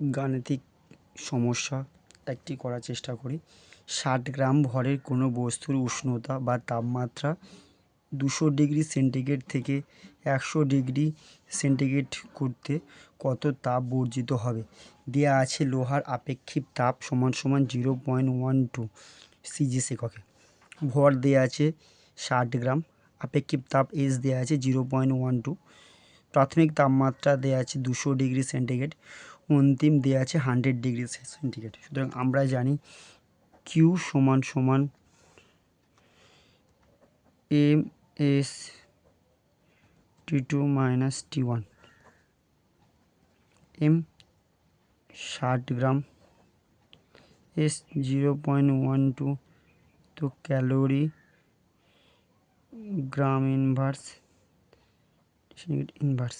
গাণিতিক সমস্যা একটি করার চেষ্টা করি। ষাট গ্রাম ভরের কোনো বস্তুর উষ্ণতা বা তাপমাত্রা দুশো ডিগ্রি সেন্টিগ্রেড থেকে একশো ডিগ্রি সেন্টিগ্রেড করতে কত তাপ বর্জিত হবে? দেওয়া আছে লোহার আপেক্ষিক তাপ সমান সমান zero point one two CGS এককে ভর দেওয়া আছে ষাট গ্রাম, আপেক্ষিক তাপ এস দেওয়া আছে জিরো পয়েন্ট ওয়ান টু। প্রাথমিক তাপমাত্রা দেওয়া আছে দুশো ডিগ্রি সেন্টিগ্রেড। অন্তিম দেওয়া আছে হান্ড্রেড ডিগ্রি সেন্টিগ্রেড সুতরাং আমরা জানি কিউ সমান সমান M S T two minus T one M ষাট gram S zero point one two তো calorie gram inverse inverse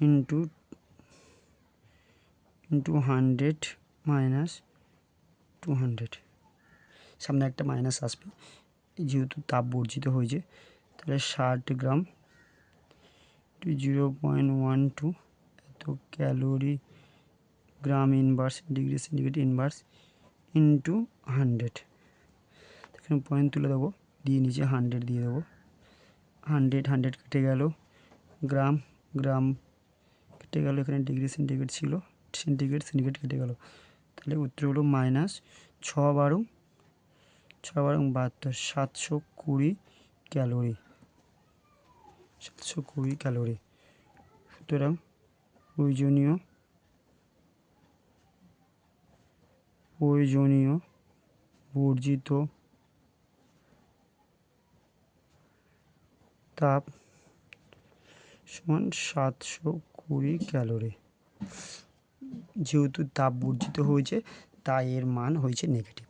into into hundred minus two hundred সামনে একটা মাইনাস আসবে। যেহেতু তাপ বর্জিত হয়েছে, তাহলে ষাট gram two zero point one two এত calorie gram inverse degree centigrade inverse into hundred এখানে পয়েন্ট তুলে দেবো, দিয়ে নিচে হান্ড্রেড দিয়ে দেবো। হান্ড্রেড হান্ড্রেড কেটে গেল গ্রাম গ্রাম কেটে গেল, এখানে ডিগ্রি সেন্টিগ্রেড ছিল। সেন্টিগ্রেড সেন্টিগ্রেড কেটে গেল। তাহলে উত্তর হলো মাইনাস ছ বারো ছ বারো বাহাত্তর, সাতশো কুড়ি ক্যালোরি। সাতশো কুড়ি ক্যালোরি। সুতরাং প্রয়োজনীয় প্রয়োজনীয় বর্জিত তাপ সমান সাতশো কুড়ি ক্যালোরি। যেহেতু তাপ বর্জিত হয়েছে তাই এর মান হয়েছে নেগেটিভ